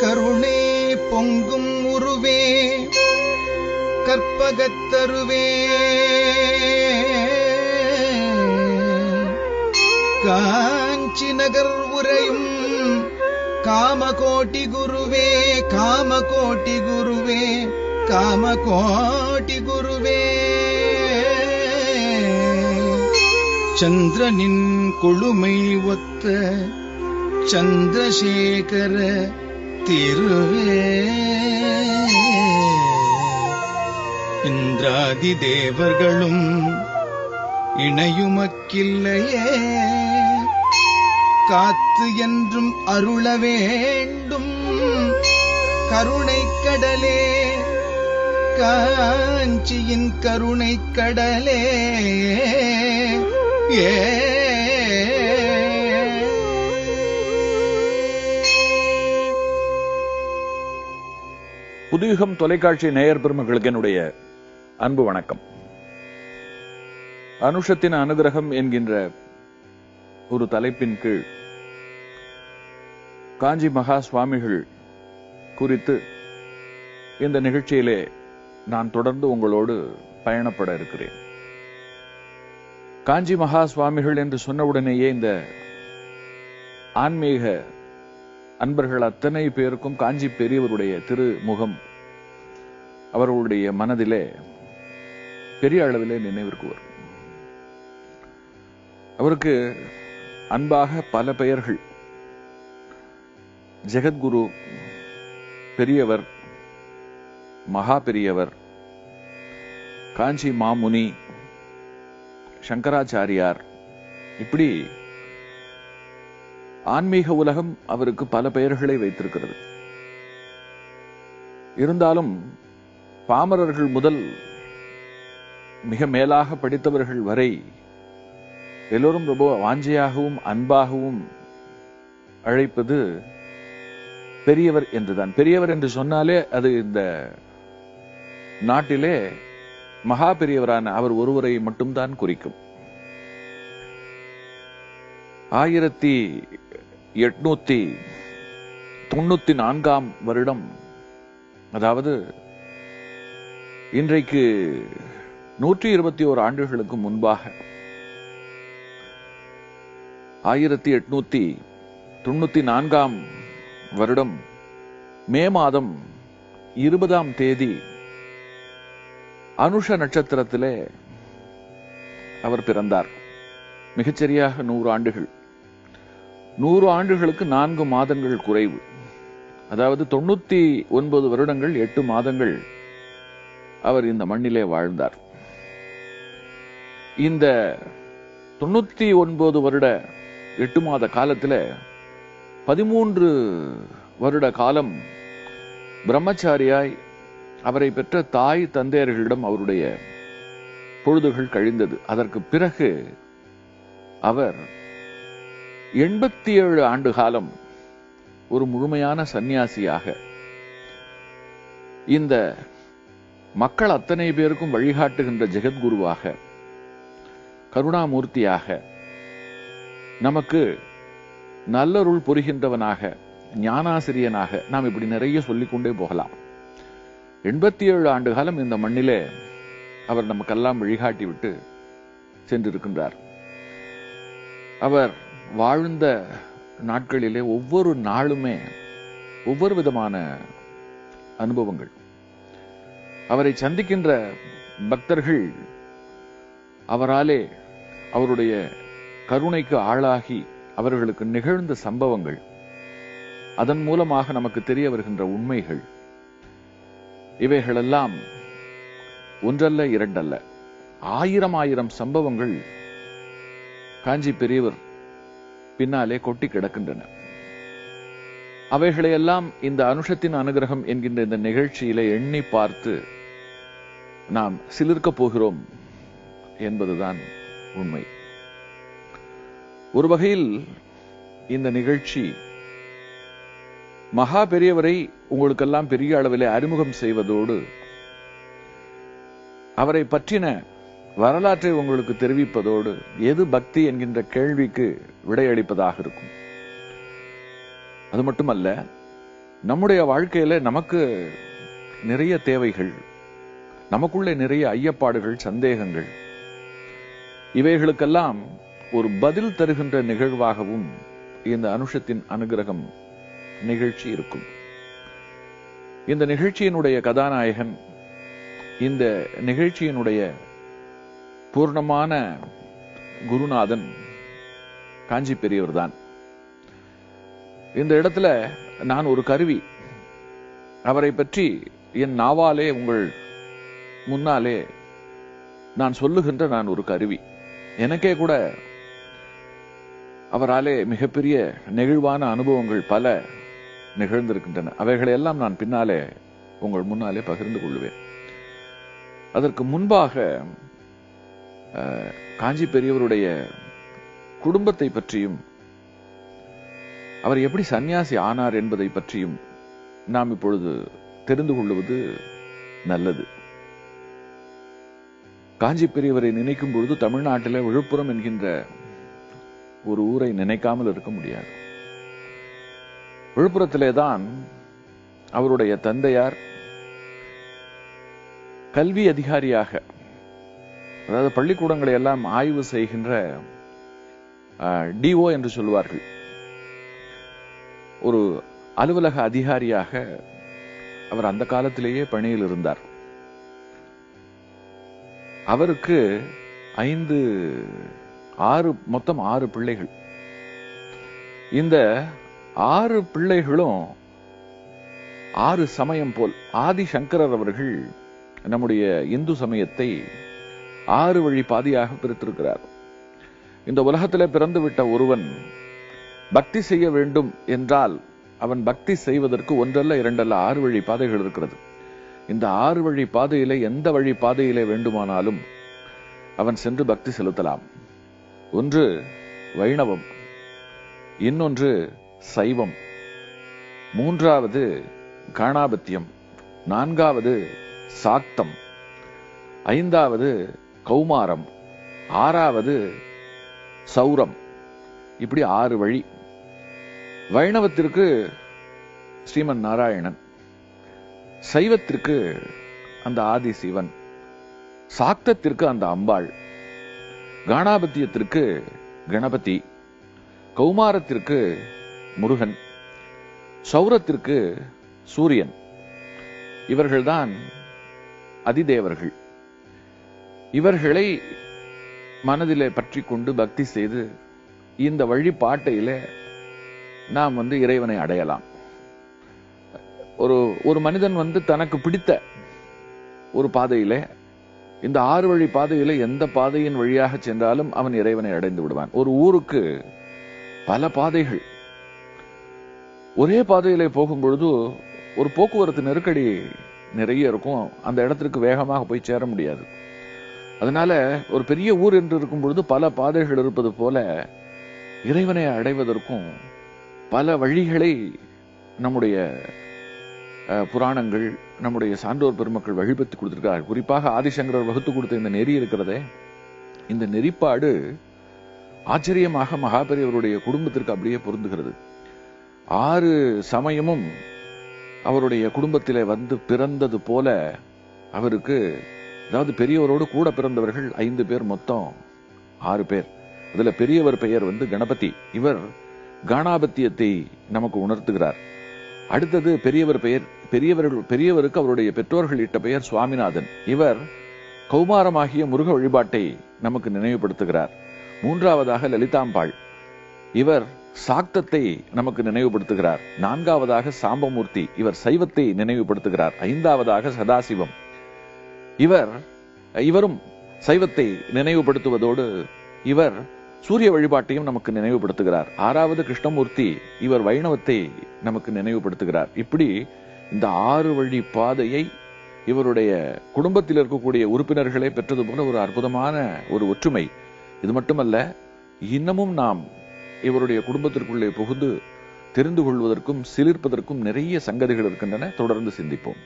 கருணே பொங்கும் உருவே கற்பகத்தருவே காஞ்சி நகர் உரையும் காமகோட்டி குருவே காமகோட்டி குருவே காமகோட்டி குருவே. சந்திரனின் கொழுமை ஒத்த சந்திரசேகர திருவே. இந்திராதி தேவர்களும் இணையுமக்கில்லையே. காத்து என்றும் அருள வேண்டும். கருணை கடலே. காஞ்சியின் கருணை கடலே. ஏ புதுயுகம் தொலைக்காட்சி நேயர் பெருமக்களுக்கு என்னுடைய அன்பு வணக்கம். அனுஷத்தின் அனுகிரகம் என்கின்ற ஒரு தலைப்பின் கீழ் காஞ்சி மகா சுவாமிகள் குறித்து இந்த நிகழ்ச்சியிலே நான் தொடர்ந்து உங்களோடு பயணப்பட இருக்கிறேன். காஞ்சி மகா சுவாமிகள் என்று சொன்னவுடனேயே இந்த ஆன்மீக அன்பர்கள் அத்தனை பேருக்கும் காஞ்சி பெரியவருடைய திருமுகம் அவர்களுடைய மனதிலே பெரிய அளவிலே நினைவிற்கு வரும். அவருக்கு அன்பாக பல பெயர்கள். ஜெகத்குரு பெரியவர் மகா பெரியவர் காஞ்சி மாமுனி சங்கராச்சாரியார் இப்படி ஆன்மீக உலகம் அவருக்கு பல பெயர்களை வைத்திருக்கிறது. இருந்தாலும் பாமரர்கள் முதல் மிக மேலாக படித்தவர்கள் வரை எல்லோரும் ரொம்ப வாஞ்சையாகவும் அன்பாகவும் அழைப்பது பெரியவர் என்றுதான். பெரியவர் என்று சொன்னாலே அது இந்த நாட்டிலே மகா பெரியவரான அவர் ஒருவரை மட்டும்தான் குறிக்கும். ஆயிரத்தி எட்நூத்தி தொண்ணூத்தி நான்காம் வருடம் அதாவது இன்றைக்கு நூற்றி இருபத்தி ஓரு ஆண்டுகளுக்கு முன்பாக ஆயிரத்தி எட்நூத்தி தொண்ணூத்தி நான்காம் வருடம் மே மாதம் இருபதாம் தேதி அனுஷ நட்சத்திரத்திலே அவர் பிறந்தார். மிகச்சரியாக நூறு ஆண்டுகள். நூறு ஆண்டுகளுக்கு நான்கு மாதங்கள் குறைவு. அதாவது தொண்ணூத்தி ஒன்பது வருடங்கள் எட்டு மாதங்கள் அவர் இந்த மண்ணிலே வாழ்ந்தார். இந்த தொண்ணூத்தி ஒன்பது வருட எட்டு மாத காலத்துல பதிமூன்று வருட காலம் பிரம்மச்சாரியாய் அவரை பெற்ற தாய் தந்தையர்களிடம் அவருடைய பொழுதுகள் கழிந்தது. அதற்கு பிறகு அவர் எண்பத்தி ஏழு ஆண்டு காலம் ஒரு முழுமையான சந்நியாசியாக இந்த மக்கள் அத்தனை பேருக்கும் வழிகாட்டுகின்ற ஜெகத்குருவாக கருணாமூர்த்தியாக நமக்கு நல்லருள் புரிகின்றவனாக ஞானாசிரியனாக நாம் இப்படி நிறைய சொல்லிக்கொண்டே போகலாம். எண்பத்தி ஏழு ஆண்டு காலம் இந்த மண்ணிலே அவர் நமக்கெல்லாம் வழிகாட்டி விட்டு சென்றிருக்கின்றார். அவர் வாழ்ந்த நாட்களிலே ஒவ்வொரு நாளுமே ஒவ்வொரு விதமான அனுபவங்கள். அவரை சந்திக்கின்ற பக்தர்கள் அவராலே அவருடைய கருணைக்கு ஆளாகி அவர்களுக்கு நிகழ்ந்த சம்பவங்கள் அதன் மூலமாக நமக்கு தெரிய வருகின்ற உண்மைகள் இவைகளெல்லாம் ஒன்றல்ல இரண்டல்ல. ஆயிரம் ஆயிரம் சம்பவங்கள் காஞ்சி பெரியவர் பின்னாலே கொட்டி கிடக்கின்றன. அவைகளையெல்லாம் இந்த அனுஷத்தின் அனுகிரகம் என்கின்ற இந்த நிகழ்ச்சியில எண்ணி பார்த்து நாம் சிலிர்க்கப் போகிறோம் என்பதுதான் உண்மை. ஒரு வகையில் இந்த நிகழ்ச்சி மகா பெரியவரை உங்களுக்கெல்லாம் பெரிய அளவிலே அறிமுகம் செய்வதோடு அவரை பற்றின வரலாற்றை உங்களுக்கு தெரிவிப்பதோடு எது பக்தி என்கின்ற கேள்விக்கு விடையளிப்பதாக இருக்கும். அது மட்டுமல்ல நம்முடைய வாழ்க்கையில நமக்கு நிறைய தேவைகள் நமக்குள்ளே நிறைய ஐயப்பாடுகள் சந்தேகங்கள் இவைகளுக்கெல்லாம் ஒரு பதில் தருகின்ற நிகழ்வாகவும் இந்த அனுஷத்தின் அனுகிரகம் நிகழ்ச்சி இருக்கும். இந்த நிகழ்ச்சியினுடைய கதாநாயகன் இந்த நிகழ்ச்சியினுடைய பூர்ணமான குருநாதன் காஞ்சி பெரியவர் தான் இந்த இடத்துல நான் ஒரு கருவி. அவரை பற்றி என் நாவாலே உங்கள் முன்னாலே நான் சொல்லுகின்ற நான் ஒரு கருவி. எனக்கே கூட அவராலே மிகப்பெரிய நெகிழ்வான அனுபவங்கள் பல நிகழ்ந்திருக்கின்றன. அவைகளை எல்லாம் நான் பின்னாலே உங்கள் முன்னாலே பகிர்ந்து கொள்வேன். அதற்கு முன்பாக காஞ்சி பெரியவருடைய குடும்பத்தை பற்றியும் அவர் எப்படி சந்நியாசி ஆனார் என்பதை பற்றியும் நாம் இப்பொழுது தெரிந்து கொள்வது நல்லது. காஞ்சி பெரியவரை நினைக்கும் பொழுது தமிழ்நாட்டில் விழுப்புரம் என்கின்ற ஒரு ஊரை நினைக்காமல் இருக்க முடியாது. விழுப்புரத்திலே தான் அவருடைய தந்தையார் கல்வி அதிகாரியாக அதாவது பள்ளிக்கூடங்களை எல்லாம் ஆய்வு செய்கின்ற டிஓ என்று சொல்லுவார்கள். ஒரு அலுவலக அதிகாரியாக அவர் அந்த காலத்திலேயே பணியில் இருந்தார். அவருக்கு ஐந்து ஆறு மொத்தம் ஆறு பிள்ளைகள். இந்த ஆறு பிள்ளைகளும் ஆறு சமயம் போல் ஆதி சங்கரர் அவர்கள் நம்முடைய இந்து சமயத்தை ஆறு வழி பாதியாக பிரித்திருக்கிறார். இந்த உலகத்திலே பிறந்துவிட்ட ஒருவன் பக்தி செய்ய வேண்டும் என்றால் அவன் பக்தி செய்வதற்கு ஒன்றல்ல இரண்டல்ல ஆறு வழி பாதைகள் இருக்கிறது. இந்த ஆறு வழி பாதையிலே எந்த வழி பாதையிலே வேண்டுமானாலும் அவன் சென்று பக்தி செலுத்தலாம். ஒன்று வைணவம் இன்னொன்று சைவம் மூன்றாவது காணாபத்தியம் நான்காவது சாக்தம் ஐந்தாவது கௌமாரம். ஆறாவது சௌரம். இப்படி ஆறு வழி. வைணவத்திற்கு ஸ்ரீமன் நாராயணன். சைவத்திற்கு அந்த ஆதி சிவன். சாக்தத்திற்கு அந்த அம்பாள். காணாபத்தியத்திற்கு கணபதி. கௌமாரத்திற்கு முருகன். சௌரத்திற்கு சூரியன். இவர்கள்தான் அதிதேவர்கள். இவர்களை மனதிலே பற்றி கொண்டு பக்தி செய்து இந்த வழிபாட்டையில நாம் வந்து இறைவனை அடையலாம். ஒரு ஒரு மனிதன் வந்து தனக்கு பிடித்த ஒரு பாதையில இந்த ஆறு வழி பாதையில எந்த பாதையின் வழியாக சென்றாலும் அவன் இறைவனை அடைந்து விடுவான். ஒரு ஊருக்கு பல பாதைகள். ஒரே பாதையில போகும்பொழுது ஒரு போக்குவரத்து நெருக்கடி நிறைய இருக்கும். அந்த இடத்திற்கு வேகமாக போய் சேர முடியாது. அதனால ஒரு பெரிய ஊர் என்று இருக்கும் பொழுது பல பாதைகள் இருப்பது போல இறைவனை அடைவதற்கும் பல வழிகளை நம்முடைய புராணங்கள் நம்முடைய சான்றோர் பெருமக்கள் வழிபட்டு கொடுத்திருக்கிறார் குறிப்பாக ஆதிசங்கரர் வகுத்து கொடுத்த இந்த நெறி இருக்கிறதே இந்த நெறிப்பாடு ஆச்சரியமாக மகாபெரியவருடைய குடும்பத்திற்கு அப்படியே பொருந்துகிறது. ஆறு சமயமும் அவருடைய குடும்பத்திலே வந்து பிறந்தது போல அவருக்கு அதாவது பெரியவரோடு கூட பிறந்தவர்கள் ஐந்து பேர் மொத்தம் ஆறு பேர். அதுல பெரியவர் பெயர் வந்து கணபதி. இவர் காணாபத்தியத்தை நமக்கு உணர்த்துகிறார். அடுத்தது பெரியவர் பெயர் பெரியவர்கள் பெரியவருக்கு அவருடைய பெற்றோர்கள் இட்ட பெயர் சுவாமிநாதன். இவர் கௌமாரமாகிய முருக வழிபாட்டை நமக்கு நினைவுபடுத்துகிறார். மூன்றாவதாக லலிதாம்பாள். இவர் சாக்தத்தை நமக்கு நினைவுபடுத்துகிறார். நான்காவதாக சாம்பமூர்த்தி. இவர் சைவத்தை நினைவுபடுத்துகிறார். ஐந்தாவதாக சதாசிவம். இவர் இவரும் சைவத்தை நினைவுபடுத்துவதோடு இவர் சூரிய வழிபாட்டையும் நமக்கு நினைவுபடுத்துகிறார். ஆறாவது கிருஷ்ணமூர்த்தி இவர் வைணவத்தை நமக்கு நினைவுபடுத்துகிறார். இப்படி இந்த ஆறு வழி பாதையை இவருடைய குடும்பத்தில் இருக்கக்கூடிய உறுப்பினர்களே பெற்றது போல ஒரு அற்புதமான ஒரு ஒற்றுமை. இது மட்டுமல்ல இன்னமும் நாம் இவருடைய குடும்பத்திற்குள்ளே புகுந்து தெரிந்து கொள்வதற்கும் சிலிர்ப்பதற்கும் நிறைய சங்கதிகள் இருக்கின்றன. தொடர்ந்து சிந்திப்போம்.